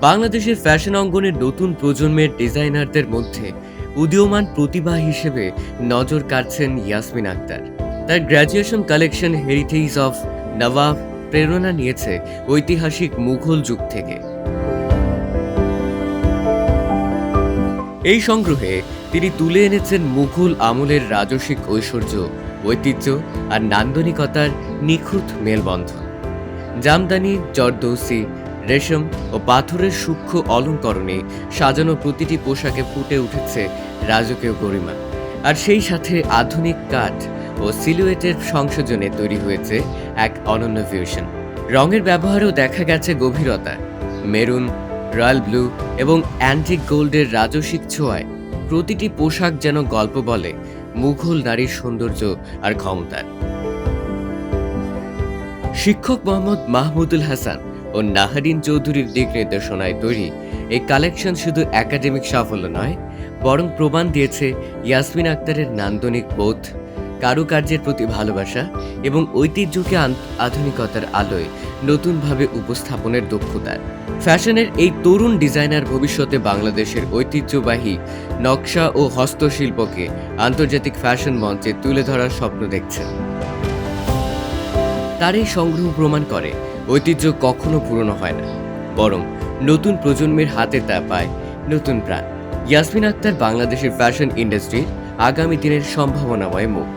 বাংলাদেশের ফ্যাশন অঙ্গনের নতুন প্রজন্মের ডিজাইনারদের মধ্যে উদীয়মান প্রতিভা হিসেবে নজর কাড়ছেন ইয়াসমিন আক্তার। তার graduation collection heritage of Nawab প্রেরণা নিয়েছে ঐতিহাসিক মুঘল যুগ থেকে। এই সংগ্রহে তিনি তুলে এনেছেন মুঘল আমলের রাজসিক ঐশ্বর্য, ঐতিহ্য আর নান্দনিকতার নিখুঁত মেলবন্ধন। জামদানি, জর্দৌসি রেশম ও পাথরের সূক্ষ্ম অলঙ্করণে সাজানো প্রতিটি পোশাকে ফুটে উঠেছে রাজকীয় গরিমা। আর সেই সাথে আধুনিক কাঠ ও সিলুয়েটের সংযোজনে তৈরি হয়েছে এক অনন্য ফিউশন রঙের ব্যবহারেও দেখা গেছে গভীরতা। মেরুন, রয়্যাল ব্লু এবং অ্যান্টিক গোল্ডের রাজসিক ছোঁয়ায় প্রতিটি পোশাক যেন গল্প বলে মুঘল নারীর সৌন্দর্য আর ক্ষমতার শিক্ষক মোহাম্মদ মাহমুদুল হাসান ও নাহারিন চৌধুরীর দিক নির্দেশনায় তৈরি। এই কালেকশন শুধু একাডেমিক সাফল্য নয়, বরং প্রমাণ দিয়েছে ইয়াসমিন আক্তারের নান্দনিক বোধ, কারুকার্যের প্রতি ভালোবাসা এবং ঐতিহ্যকে আধুনিকতার আলোয় নতুনভাবে উপস্থাপনের দক্ষতার ফ্যাশনের এই তরুণ ডিজাইনার ভবিষ্যতে বাংলাদেশের ঐতিহ্যবাহী নকশা ও হস্তশিল্পকে আন্তর্জাতিক ফ্যাশন মঞ্চে তুলে ধরার স্বপ্ন দেখছেন। তার এই সংগ্রহ প্রমাণ করে, ঐতিহ্য কখনো পুরনো হয় না। বরং নতুন প্রজন্মের হাতে তা পায় নতুন প্রাণ। ইয়াসমিন আক্তার বাংলাদেশের ফ্যাশন ইন্ডাস্ট্রির আগামী দিনের সম্ভাবনাময় মুখ।